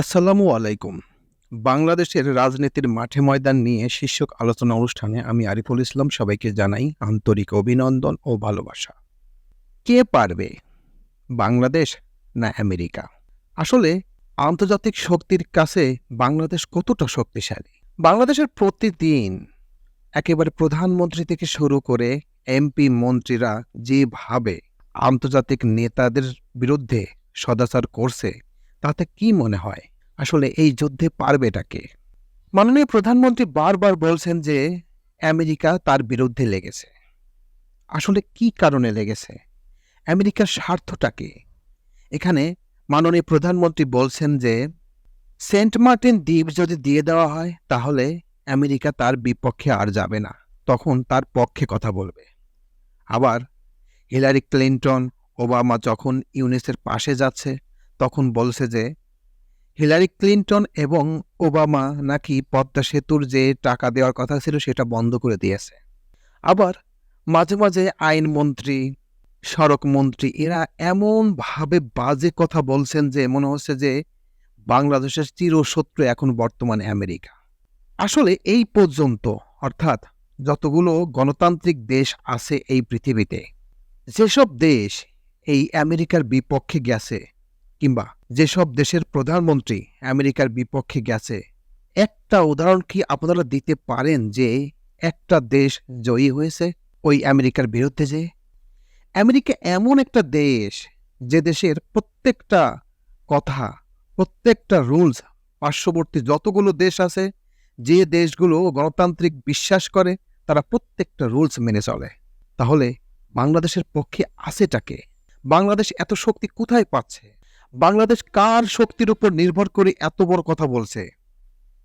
আসসালামু আলাইকুম। বাংলাদেশের রাজনীতির মাঠে ময়দান নিয়ে শীর্ষক আলোচনা অনুষ্ঠানে আমি আরিফুল ইসলাম সবাইকে জানাই আন্তরিক অভিনন্দন ও ভালোবাসা। কে পারবে? বাংলাদেশ না আমেরিকা? আসলে আন্তর্জাতিক শক্তির কাছে বাংলাদেশ কতটা শক্তিশালী? বাংলাদেশের প্রতিদিন একেবারে প্রধানমন্ত্রী থেকে শুরু করে এমপি মন্ত্রীরা যেভাবে আন্তর্জাতিক নেতাদের বিরুদ্ধে সদাচার করছে তাতে কি মনে হয়? আসলে এই যুদ্ধে পারবে এটাকে মাননীয় প্রধানমন্ত্রী বারবার বলছেন যে আমেরিকা তার বিরুদ্ধে লেগেছে। আসলে কি কারণে লেগেছে? আমেরিকার স্বার্থটাকে এখানে মাননীয় প্রধানমন্ত্রী বলছেন যে সেন্ট মার্টিন দ্বীপ যদি দিয়ে দেওয়া হয়, তাহলে আমেরিকা তার বিপক্ষে আর যাবে না। তখন তার পক্ষে কথা বলবে। আবার হিলারি ক্লিন্টন, ওবামা যখন ইউনিসের পাশে যাচ্ছে তখন বলছে যে, হিলারি ক্লিন্টন এবং ওবামা নাকি পদ্মা সেতুর যে টাকা দেওয়ার কথা ছিল সেটা বন্ধ করে দিয়েছে। আবার মাঝে মাঝে আইনমন্ত্রী সড়ক মন্ত্রী এরা এমনভাবে বাজে কথা বলছেন যে, মনে হচ্ছে যে বাংলাদেশের চিরশত্রু এখন বর্তমানে আমেরিকা। আসলে এই পর্যন্ত, অর্থাৎ যতগুলো গণতান্ত্রিক দেশ আছে এই পৃথিবীতে, যেসব দেশ এই আমেরিকার বিপক্ষে গেছে কিংবা যেসব দেশের প্রধানমন্ত্রী আমেরিকার বিপক্ষে গেছে, একটা উদাহরণ কি আপনারা দিতে পারেন যে একটা দেশ জয়ী হয়েছে ওই আমেরিকার বিরুদ্ধে যে? আমেরিকা এমন একটা দেশ যে দেশের প্রত্যেকটা কথা, প্রত্যেকটা রুলস, পার্শ্ববর্তী যতগুলো দেশ আছে, যে দেশগুলো গণতান্ত্রিক বিশ্বাস করে, তারা প্রত্যেকটা রুলস মেনে চলে। তাহলে বাংলাদেশের পক্ষে আছেটাকে বাংলাদেশ এত শক্তি কোথায় পাচ্ছে? বাংলাদেশ কার শক্তির উপর নির্ভর করে এত বড় কথা বলছে?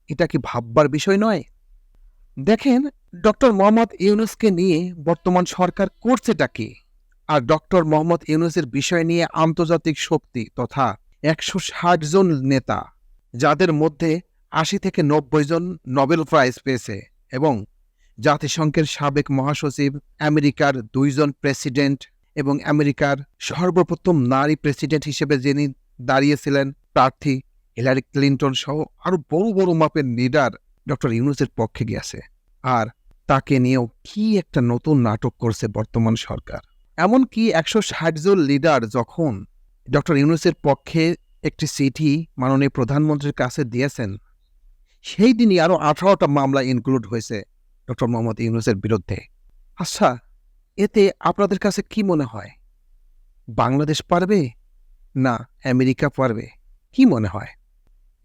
এটা কি ভাববার বিষয় নয়? দেখেন, ডক্টর মোহাম্মদ ইউনুসকে নিয়ে বর্তমান সরকার করছেটা কি? আর ডক্টর মোহাম্মদ ইউনুসের বিষয় নিয়ে আন্তর্জাতিক শক্তি তথা একশো ষাট জন নেতা, যাদের মধ্যে আশি থেকে নব্বই জন নোবেল প্রাইজ পেয়েছে এবং জাতিসংঘের সাবেক মহাসচিব আমেরিকার দুইজন প্রেসিডেন্ট এবং আমেরিকার সর্বপ্রথম নারী প্রেসিডেন্ট হিসেবে যিনি দাঁড়িয়েছিলেন, প্রার্থী হিলারি ক্লিন্টন সহ আরও বড় বড় মাপের লিডার ডক্টর ইউনুসের পক্ষে গিয়েছে। আর তাকে নিয়েও কি একটা নতুন নাটক করছে বর্তমান সরকার। এমনকি একশো ষাট জন লিডার যখন ডক্টর ইউনুসের পক্ষে একটি চিঠি মাননীয় প্রধানমন্ত্রীর কাছে দিয়েছেন, সেই দিনই আরও আঠারোটা মামলা ইনক্লুড হয়েছে ডক্টর মোহাম্মদ ইউনুসের বিরুদ্ধে। আচ্ছা এতে আপনাদের কাছে কি মনে হয়? বাংলাদেশ পারবে? না, আমেরিকা পারবে? কি মনে হয়?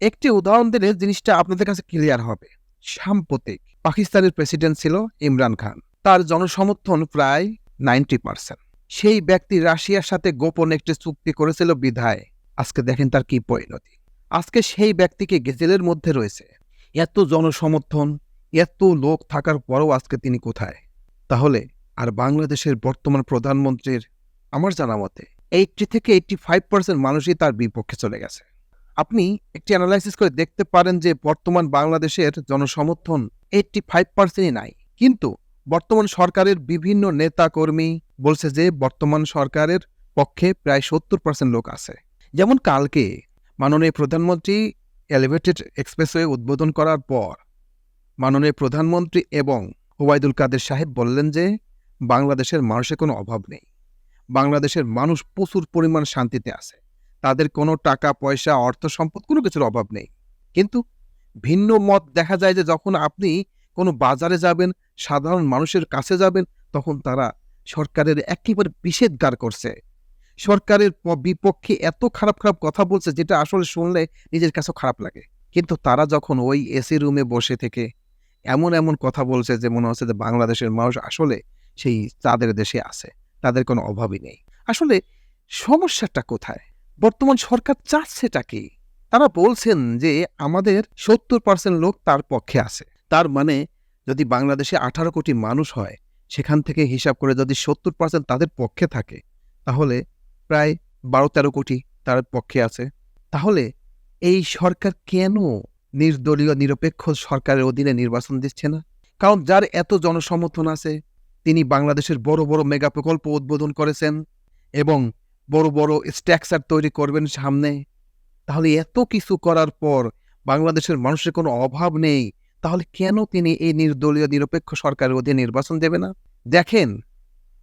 একটি উদাহরণ দিলে জিনিসটা আপনাদের কাছে ক্লিয়ার হবে। সাম্প্রতিক পাকিস্তানের প্রেসিডেন্ট ছিল ইমরান খান। তার জনসমর্থন প্রায় নাইনটি পার্সেন্ট সেই ব্যক্তি রাশিয়ার সাথে গোপন একটি চুক্তি করেছিল বিধায়। আজকে দেখেন তার কি পরিণতি। আজকে সেই ব্যক্তিকে গেজেলের মধ্যে রয়েছে। এত জনসমর্থন, এত লোক থাকার পরও আজকে তিনি কোথায়? তাহলে আর বাংলাদেশের বর্তমান প্রধানমন্ত্রীর আমার জানা মতে এইটটি থেকে এইটটি ফাইভ পার্সেন্ট মানুষই তার বিপক্ষে চলে গেছে। আপনি একটি অ্যানালাইসিস করে দেখতে পারেন যে বর্তমান বাংলাদেশের জনসমর্থন এইটটি ফাইভ পার্সেন্টই নাই। কিন্তু বর্তমান সরকারের বিভিন্ন নেতা কর্মী বলছে যে বর্তমান সরকারের পক্ষে প্রায় সত্তর পার্সেন্ট লোক আছে। যেমন কালকে মাননীয় প্রধানমন্ত্রী এলিভেটেড এক্সপ্রেসওয়ে উদ্বোধন করার পর মাননীয় প্রধানমন্ত্রী এবং ওবায়দুল কাদের সাহেব বললেন যে বাংলাদেশের মানুষের কোনো অভাব নেই। বাংলাদেশের মানুষ প্রচুর পরিমাণ শান্তিতে আছে। তাদের কোনো টাকা, পয়সা, অর্থ সম্পদ কোনো কিছুর অভাব নেই। কিন্তু ভিন্ন মত দেখা যায় যে যখন আপনি কোনো বাজারে যাবেন, সাধারণ মানুষের কাছে যাবেন, তখন তারা সরকারের একেবারে নিষেধগার করছে। সরকারের বিপক্ষে এত খারাপ খারাপ কথা বলছে যেটা আসলে শুনলে নিজের কাছেও খারাপ লাগে। কিন্তু তারা যখন ওই এসি রুমে বসে থেকে এমন এমন কথা বলছে যে মনে হচ্ছে যে বাংলাদেশের মানুষ আসলে সেই তাদের দেশে আছে। তাদের কোনো অভাবই নেই। আসলে সমস্যাটা কোথায়? বর্তমান সরকার চাচ্ছেটা কি? তারা বলছেন যে আমাদের সত্তর পার্সেন্ট লোক তার পক্ষে আছে। তার মানে যদি বাংলাদেশে আঠারো কোটি মানুষ হয়, সেখান থেকে হিসাব করে যদি সত্তর পার্সেন্ট তাদের পক্ষে থাকে, তাহলে প্রায় বারো তেরো কোটি তার পক্ষে আছে। তাহলে এই সরকার কেন নির্দলীয়, নিরপেক্ষ সরকারের অধীনে নির্বাচন দিচ্ছে না? কারণ যার এত জনসমর্থন আছে তিনি বাংলাদেশের বড় বড় মেগা প্রকল্প উদ্বোধন করেছেন এবং বড় বড় স্ট্রাকচার তৈরি করবেন সামনে। তাহলে এত কিছু করার পর বাংলাদেশের মানুষের কোনো অভাব নেই। তাহলে কেন তিনি এই নির্দলীয়, নিরপেক্ষ সরকারের অধীনে নির্বাচন দেবে না? দেখেন,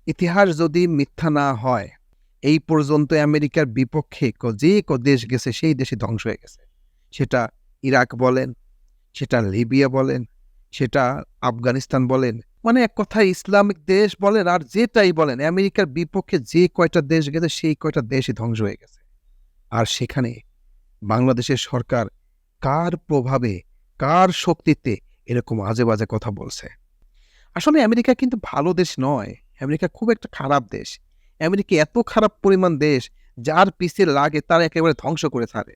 ইতিহাস যদি মিথ্যা না হয়, এই পর্যন্ত আমেরিকার বিপক্ষে যে ক দেশ গেছে, সেই দেশে ধ্বংস হয়ে গেছে। সেটা ইরাক বলেন, সেটা লিবিয়া বলেন, সেটা আফগানিস্তান বলেন মানে এক কথায় ইসলামিক দেশ বলেন আর যেটাই বলেন, আমেরিকার বিপক্ষে যে কয়টা দেশ গেছে, সেই কয়টা দেশই ধ্বংস হয়ে গেছে। আর সেখানে বাংলাদেশের সরকার কার প্রভাবে, কার শক্তিতে এরকম আজে বাজে কথা বলছে? আসলে আমেরিকা কিন্তু ভালো দেশ নয়। আমেরিকা খুব একটা খারাপ দেশ। আমেরিকা এত খারাপ পরিমাণ দেশ, যার পিছিয়ে লাগে তার একেবারে ধ্বংস করে ছাড়ে।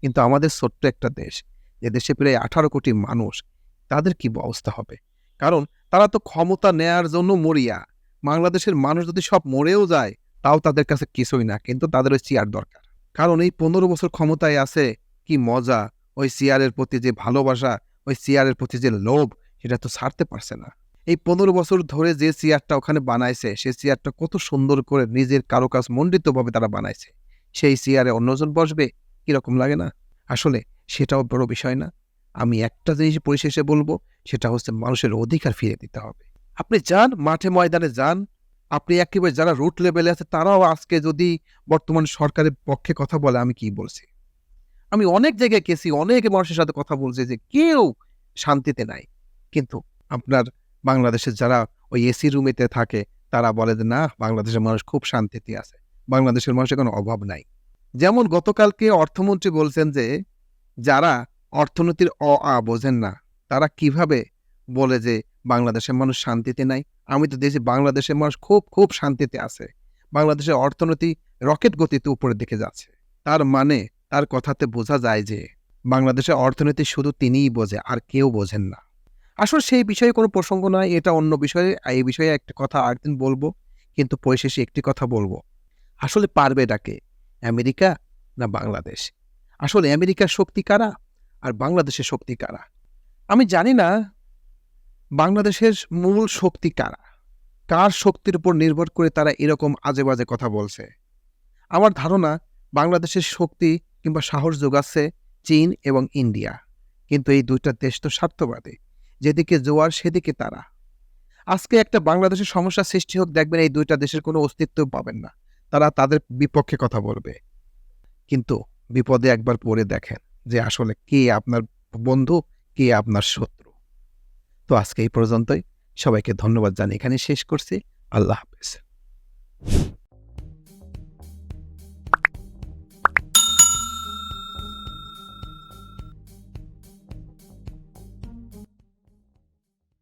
কিন্তু আমাদের ছোট্ট একটা দেশ, যে দেশে প্রায় আঠারো কোটি মানুষ, তাদের কি অবস্থা হবে? কারণ তারা তো ক্ষমতা নেয়ার জন্য মরিয়া। বাংলাদেশের মানুষ যদি সব মরেও যায়, তাও তাদের কাছে কিছুই না, কিন্তু তাদের ওই চেয়ার দরকার। কারণ এই পনেরো বছর ক্ষমতায় আছে কি মজা, ওই চেয়ারের প্রতি যে ভালোবাসা, ওই চেয়ারের প্রতি যে লোভ, সেটা তো ছাড়তে পারছে না। এই পনেরো বছর ধরে যে চেয়ারটা ওখানে বানাইছে সেই চেয়ারটা কত সুন্দর করে নিজের কারুকাজ মণ্ডিতভাবে তারা বানাইছে। সেই চেয়ারে অন্যজন বসবে, কীরকম লাগে না? আসলে সেটাও বড় বিষয় না। আমি একটা জিনিস পরিশেষে বলব, সেটা হচ্ছে মানুষের অধিকার ফিরে দিতে হবে। আপনি যান, মাঠে ময়দানে যান, আপনি একেবারে যারা রুট লেভেলে আছে, তারাও আজকে যদি বর্তমান সরকারের পক্ষে কথা বলে, আমি কি বলছি? আমি অনেক জায়গায় গেছি, অনেক মানুষের সাথে কথা বলছি যে কেউ শান্তিতে নাই। কিন্তু আপনার বাংলাদেশের যারা ওই এসি রুমেতে থাকে, তারা বলে যে, না, বাংলাদেশের মানুষ খুব শান্তিতে আছে। বাংলাদেশের মানুষের কোনো অভাব নাই। যেমন গতকালকে অর্থমন্ত্রী বলছেন যে, যারা অর্থনীতির অ, আ বোঝেন না। তারা কীভাবে বলে যে বাংলাদেশের মানুষ শান্তিতে নাই? আমি তো দেখছি বাংলাদেশের মানুষ খুব খুব শান্তিতে আছে। বাংলাদেশের অর্থনীতি রকেট গতিতে উপরের দিকে যাচ্ছে। তার মানে তার কথাতে বোঝা যায় যে বাংলাদেশের অর্থনীতি শুধু তিনিই বোঝে, আর কেউ বোঝেন না। আসলে সেই বিষয়ে কোনো প্রসঙ্গ নয় এটা অন্য বিষয়ে, এই বিষয়ে একটা কথা আরেকদিন বলব, কিন্তু পরিশেষে একটি কথা বলব। আসলে পারবে ডাকে আমেরিকা না বাংলাদেশ? আসলে আমেরিকার শক্তি কারা? আর বাংলাদেশের শক্তি কারা? আমি জানি না বাংলাদেশের মূল শক্তি কারা। কার শক্তির উপর নির্ভর করে তারা এরকম আজে বাজে কথা বলছে? আমার ধারণা বাংলাদেশের শক্তি কিংবা সাহস যোগাচ্ছে চীন এবং ইন্ডিয়া। কিন্তু এই দুইটা দেশ তো স্বার্থবাদী। যেদিকে জোয়ার, সেদিকে তারা। আজকে একটা বাংলাদেশের সমস্যা সৃষ্টি হোক, দেখবেন এই দুইটা দেশের কোনো অস্তিত্ব পাবেন না। তারা তাদের বিপক্ষে কথা বলবে। কিন্তু বিপদে একবার পড়ে দেখেন। যে আসলে কে আপনার বন্ধু, কে আপনার শত্রু। তো আজকে এই পর্যন্তই। সবাইকে ধন্যবাদ জানিয়ে এখানে শেষ করছি। আল্লাহ হাফেজ।